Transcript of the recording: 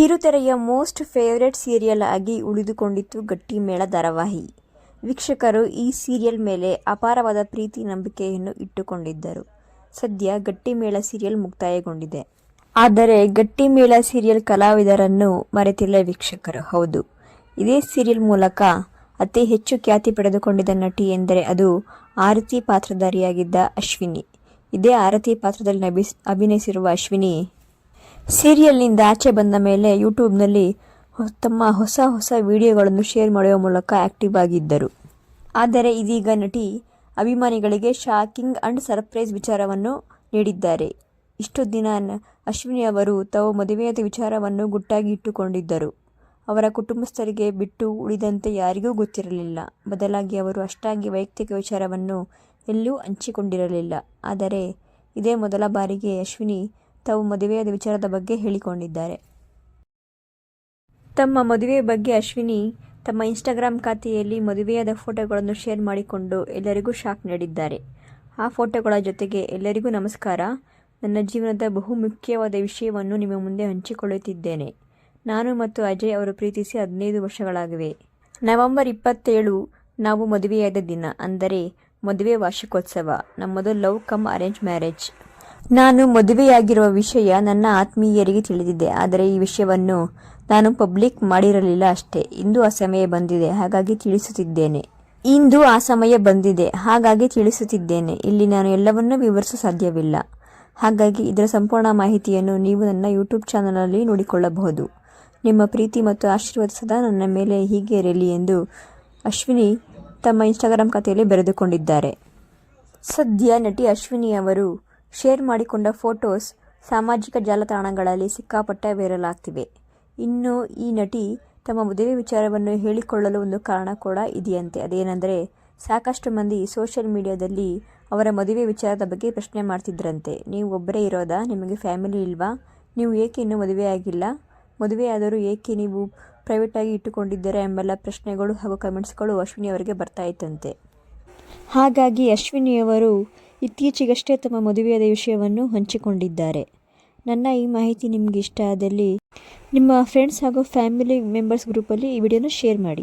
ಕಿರುತೆರೆಯ most favourite serial ಆಗಿ ಉಳಿದುಕೊಂಡಿತ್ತು ಗಟ್ಟಿಮೇಳ ಧಾರಾವಾಹಿ. ವೀಕ್ಷಕರು ಈ ಸೀರಿಯಲ್ ಮೇಲೆ ಅಪಾರವಾದ ಪ್ರೀತಿ, ನಂಬಿಕೆಯನ್ನು ಇಟ್ಟುಕೊಂಡಿದ್ದರು. ಸದ್ಯ ಗಟ್ಟಿಮೇಳ ಸೀರಿಯಲ್ ಮುಕ್ತಾಯಗೊಂಡಿದೆ. ಆದರೆ ಗಟ್ಟಿಮೇಳ ಸೀರಿಯಲ್ ಕಲಾವಿದರನ್ನು ಮರೆತಿಲ್ಲ ವೀಕ್ಷಕರು. ಹೌದು, ಇದೇ ಸೀರಿಯಲ್ ಮೂಲಕ ಅತಿ ಹೆಚ್ಚು ಖ್ಯಾತಿ ಪಡೆದುಕೊಂಡಿದ್ದ ನಟಿ ಎಂದರೆ ಅದು ಆರತಿ ಪಾತ್ರಧಾರಿಯಾಗಿದ್ದ ಅಶ್ವಿನಿ. ಇದೇ ಆರತಿ ಪಾತ್ರದಲ್ಲಿ ನಬಿಸ್ ಅಭಿನಯಿಸಿರುವ ಅಶ್ವಿನಿ ಸೀರಿಯಲ್ನಿಂದ ಆಚೆ ಬಂದ ಮೇಲೆ ಯೂಟ್ಯೂಬ್ನಲ್ಲಿ ತಮ್ಮ ಹೊಸ ಹೊಸ ವಿಡಿಯೋಗಳನ್ನು ಶೇರ್ ಮಾಡುವ ಮೂಲಕ ಆ್ಯಕ್ಟಿವ್ ಆಗಿದ್ದರು. ಆದರೆ ಇದೀಗ ನಟಿ ಅಭಿಮಾನಿಗಳಿಗೆ ಶಾಕಿಂಗ್ ಅಂಡ್ ಸರ್ಪ್ರೈಸ್ ವಿಚಾರವನ್ನು ನೀಡಿದ್ದಾರೆ. ಇಷ್ಟು ದಿನ ಅಶ್ವಿನಿ ಅವರು ತಾವು ಮದುವೆಯಾದ ವಿಚಾರವನ್ನು ಗುಟ್ಟಾಗಿ ಇಟ್ಟುಕೊಂಡಿದ್ದರು. ಅವರ ಕುಟುಂಬಸ್ಥರಿಗೆ ಬಿಟ್ಟು ಉಳಿದಂತೆ ಯಾರಿಗೂ ಗೊತ್ತಿರಲಿಲ್ಲ. ಬದಲಾಗಿ ಅವರು ಅಷ್ಟಾಗಿ ವೈಯಕ್ತಿಕ ವಿಚಾರವನ್ನು ಎಲ್ಲೂ ಹಂಚಿಕೊಂಡಿರಲಿಲ್ಲ. ಆದರೆ ಇದೇ ಮೊದಲ ಬಾರಿಗೆ ಅಶ್ವಿನಿ ತಾವು ಮದುವೆಯಾದ ವಿಚಾರದ ಬಗ್ಗೆ ಹೇಳಿಕೊಂಡಿದ್ದಾರೆ. ತಮ್ಮ ಮದುವೆ ಬಗ್ಗೆ ಅಶ್ವಿನಿ ತಮ್ಮ ಇನ್ಸ್ಟಾಗ್ರಾಮ್ ಖಾತೆಯಲ್ಲಿ ಮದುವೆಯಾದ ಫೋಟೋಗಳನ್ನು ಶೇರ್ ಮಾಡಿಕೊಂಡು ಎಲ್ಲರಿಗೂ ಶಾಕ್ ನೀಡಿದ್ದಾರೆ. ಆ ಫೋಟೋಗಳ ಜೊತೆಗೆ ಎಲ್ಲರಿಗೂ ನಮಸ್ಕಾರ. ನನ್ನ ಜೀವನದ ಬಹು ಮುಖ್ಯವಾದ ವಿಷಯವನ್ನು ನಿಮ್ಮ ಮುಂದೆ ಹಂಚಿಕೊಳ್ಳುತ್ತಿದ್ದೇನೆ. ನಾನು ಮತ್ತು ಅಜಯ್ ಅವರು ಪ್ರೀತಿಸಿ ಹದಿನೈದು ವರ್ಷಗಳಾಗಿವೆ. ನವೆಂಬರ್ ಇಪ್ಪತ್ತೇಳು ನಾವು ಮದುವೆಯಾದ ದಿನ, ಅಂದರೆ ಮದುವೆ ವಾರ್ಷಿಕೋತ್ಸವ, ನಮ್ಮದು ಲವ್ ಕಮ್ ಅರೇಂಜ್ ಮ್ಯಾರೇಜ್. ನಾನು ಮದುವೆಯಾಗಿರುವ ವಿಷಯ ನನ್ನ ಆತ್ಮೀಯರಿಗೆ ತಿಳಿದಿದೆ, ಆದರೆ ಈ ವಿಷಯವನ್ನು ನಾನು ಪಬ್ಲಿಕ್ ಮಾಡಿರಲಿಲ್ಲ ಅಷ್ಟೇ. ಇಂದು ಆ ಸಮಯ ಬಂದಿದೆ, ಹಾಗಾಗಿ ತಿಳಿಸುತ್ತಿದ್ದೇನೆ. ಇಂದು ಆ ಸಮಯ ಬಂದಿದೆ, ಹಾಗಾಗಿ ತಿಳಿಸುತ್ತಿದ್ದೇನೆ. ಇಲ್ಲಿ ನಾನು ಎಲ್ಲವನ್ನೂ ವಿವರಿಸಲು ಸಾಧ್ಯವಿಲ್ಲ. ಹಾಗಾಗಿ ಇದರ ಸಂಪೂರ್ಣ ಮಾಹಿತಿಯನ್ನು ನೀವು ನನ್ನ ಯೂಟ್ಯೂಬ್ ಚಾನಲಲ್ಲಿ ನೋಡಿಕೊಳ್ಳಬಹುದು. ನಿಮ್ಮ ಪ್ರೀತಿ ಮತ್ತು ಆಶೀರ್ವಾದ ಸದಾ ನನ್ನ ಮೇಲೆ ಹೀಗೆ ಇರಲಿ ಎಂದು ಅಶ್ವಿನಿ ತಮ್ಮ ಇನ್ಸ್ಟಾಗ್ರಾಮ್ ಖಾತೆಯಲ್ಲಿ ಬರೆದುಕೊಂಡಿದ್ದಾರೆ. ಸದ್ಯ ನಟಿ ಅಶ್ವಿನಿ ಅವರು ಶೇರ್ ಮಾಡಿಕೊಂಡ ಫೋಟೋಸ್ ಸಾಮಾಜಿಕ ಜಾಲತಾಣಗಳಲ್ಲಿ ಸಿಕ್ಕಾಪಟ್ಟೆ ವೈರಲ್ ಆಗ್ತಿವೆ ಇನ್ನು ಈ ನಟಿ ತಮ್ಮ ಮದುವೆ ವಿಚಾರವನ್ನು ಹೇಳಿಕೊಳ್ಳಲು ಒಂದು ಕಾರಣ ಕೂಡ ಇದೆಯಂತೆ. ಅದೇನೆಂದರೆ, ಸಾಕಷ್ಟು ಮಂದಿ ಸೋಷಿಯಲ್ ಮೀಡಿಯಾದಲ್ಲಿ ಅವರ ಮದುವೆ ವಿಚಾರದ ಬಗ್ಗೆ ಪ್ರಶ್ನೆ ಮಾಡ್ತಿದ್ರಂತೆ. ನೀವು ಒಬ್ಬರೇ ಇರೋದಾ? ನಿಮಗೆ ಫ್ಯಾಮಿಲಿ ಇಲ್ವಾ? ನೀವು ಏಕೆ ಇನ್ನೂ ಮದುವೆಯಾಗಿಲ್ಲ? ಮದುವೆಯಾದರೂ ಏಕೆ ನೀವು ಪ್ರೈವೇಟಾಗಿ ಇಟ್ಟುಕೊಂಡಿದ್ದೀರಾ ಎಂಬೆಲ್ಲ ಪ್ರಶ್ನೆಗಳು ಹಾಗೂ ಕಮೆಂಟ್ಸ್ಗಳು ಅಶ್ವಿನಿ ಅವರಿಗೆ ಬರ್ತಾ ಇತ್ತಂತೆ. ಹಾಗಾಗಿ ಅಶ್ವಿನಿಯವರು ಇತ್ತೀಚೆಗಷ್ಟೇ ತಮ್ಮ ಮದುವೆಯಾದ ವಿಷಯವನ್ನು ಹಂಚಿಕೊಂಡಿದ್ದಾರೆ. ನನ್ನ ಈ ಮಾಹಿತಿ ನಿಮಗೆ ಇಷ್ಟ ಆದಲ್ಲಿ ನಿಮ್ಮ ಫ್ರೆಂಡ್ಸ್ ಹಾಗೂ ಫ್ಯಾಮಿಲಿ ಮೆಂಬರ್ಸ್ ಗ್ರೂಪಲ್ಲಿ ಈ ವಿಡಿಯೋನ ಶೇರ್ ಮಾಡಿ.